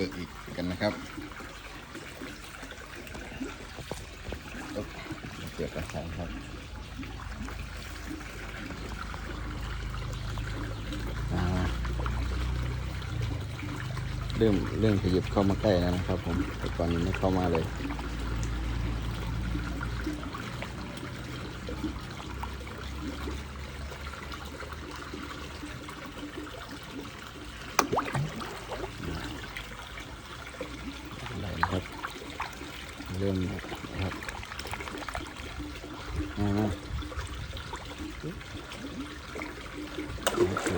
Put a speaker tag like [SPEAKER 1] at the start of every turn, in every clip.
[SPEAKER 1] เปิดอีกกันนะครับเปิดกระสังครับเริ่มเริ่มขยับเข้ามาใกล้แล้วนะครับ ผมแต่ก่อนนี้ไม่เข้ามาเลย อะไรนะครับ เริ่มครับมามาโอเค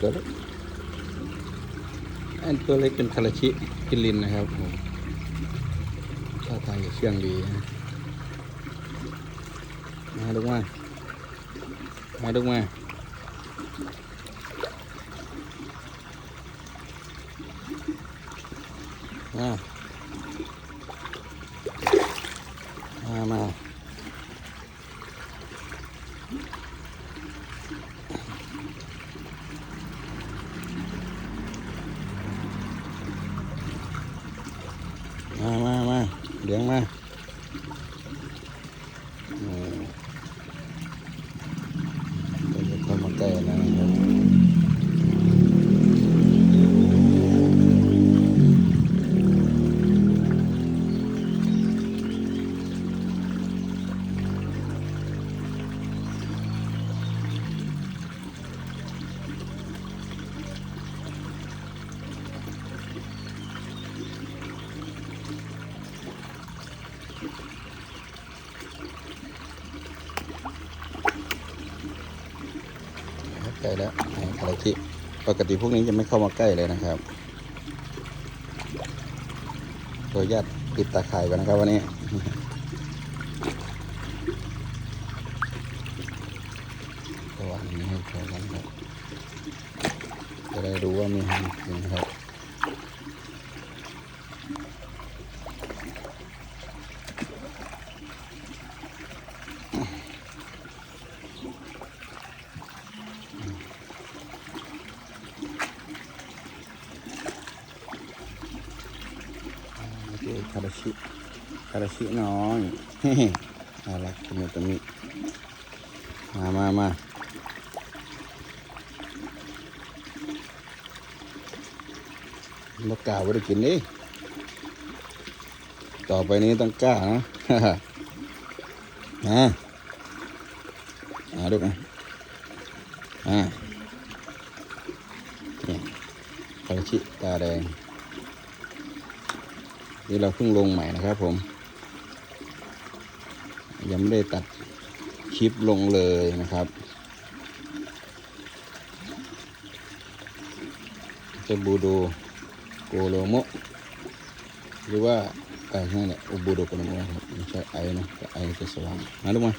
[SPEAKER 1] ตัวเล็กอันตัวเล็กเป็นคาราชิกินลินนะครับผมท่าทางจะเชื่องดีนะมาลูกมามาดูมามามามามามามาเลี้ยงมา อืมเราจะเข้ามา ใกล้แล้วคาราคิปกติพวกนี้จะไม่เข้ามาใกล้เลยนะครับขออนุญาตปิดตาข่ายก่อนนะครับวันนี้ระหว่างนี้ให้พอกันครับจะได้รู้ว่ามีหางจริงครับ โอเคคารา ชิคาราชิน้อยน่ารักตะมุตะมิมามามาบอกกล้าวได้กินดิต่อไปนี้ต้องกล้านะมามาดูนะอ่านี่คาราชิตาแดง นี่เราเพิ่งลงใหม่นะครับผม ยังไม่ได้ตัดคลิปลงเลยนะครับจะบูโดโกโลโมหรือว่าไอ้นั่นแหละอุบูโดโกโลโมครับไม่ใช่ไอ้นี่ไอ้จะสว่างมาลูมา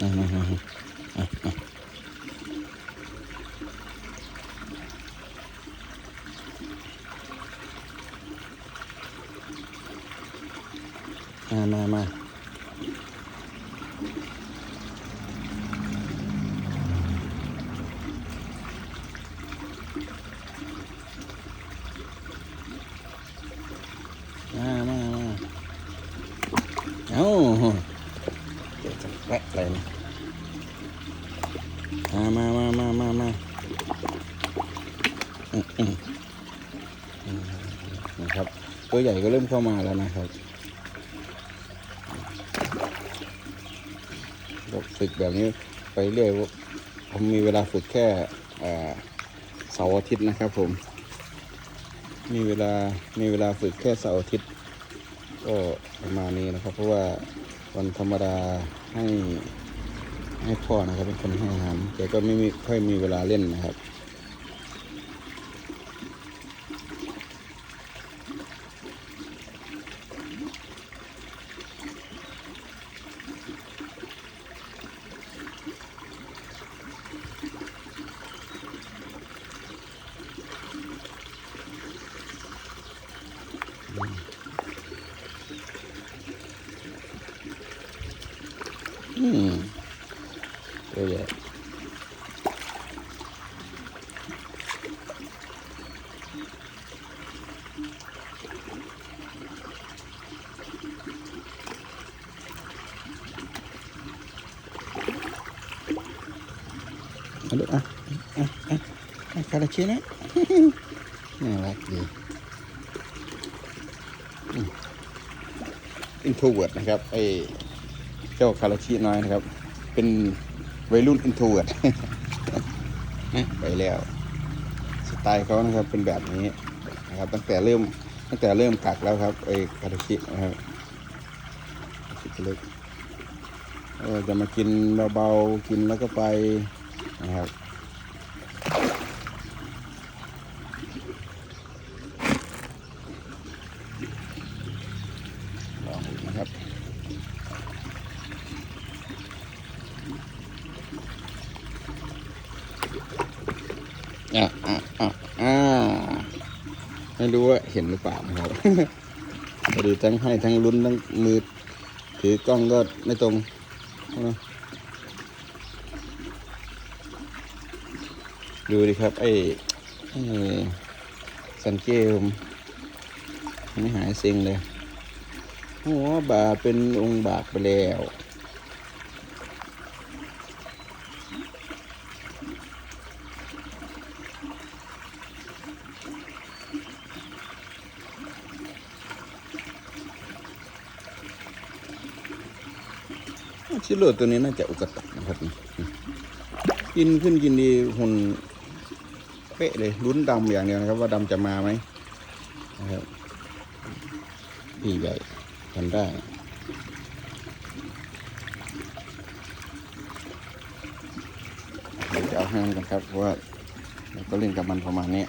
[SPEAKER 1] มามามา มามามามามามาเอ้าเดี๋ยวจะแวะอะไรนะมามามามามามานะครับ ตัวใหญ่ก็เริ่มเข้ามาแล้วนะครับ ก็ ฝึกแบบนี้ไปเรื่อยผมมีเวลาฝึกแค่เสาร์อาทิตย์นะครับผม มีเวลา มีเวลาฝึกแค่เสาร์อาทิตย์ ก็ประมาณนี้นะครับ เพราะว่าวันธรรมดาให้ให้พ่อนะครับเป็นคนให้อาหารแกก็ไม่มีค่อยมีเวลาเล่นนะครับ ตัวใหญ่เอาดูอะอะอะอะคาราชินะน่ารักดีอินโทรเวิร์ดนะครับไอ เจ้าคาราชิน้อยนะครับ เป็นวัยรุ่นอินทูเวิร์ดไปแล้ว สไตล์เขานะครับเป็นแบบนี้นะครับ ตั้งแต่เริ่มตั้งแต่เริ่มกักแล้วครับไอคาราชินะครับคาราชิตัวเล็กเออจะมากินเบาๆกินแล้วก็ไปนะครับ ลองดูนะครับ อะอะอะอ่า ไม่รู้ว่าเห็นหรือเปล่านะครับพอดีทั้งให้ทั้งลุ้นทั้งมือถือกล้องก็ไม่ตรงนะดูดิครับไอ้ไอ้สันเกมไม่หายเซ็งเลยหัวบาเป็นองค์บากไปแล้ว ชิโร่ตัวนี้น่าจะอุกตะนะครับกินขึ้นกินดีหุ่นเป๊ะเลยลุ้นดำอย่างเดียวนะครับ ว่าดำจะมาไหมนะครับพี่ใหญ่ทำได้เดี๋ยวจะเอาให้มันกันครับเพราะว่าเราก็เล่นกับมันประมาณนี้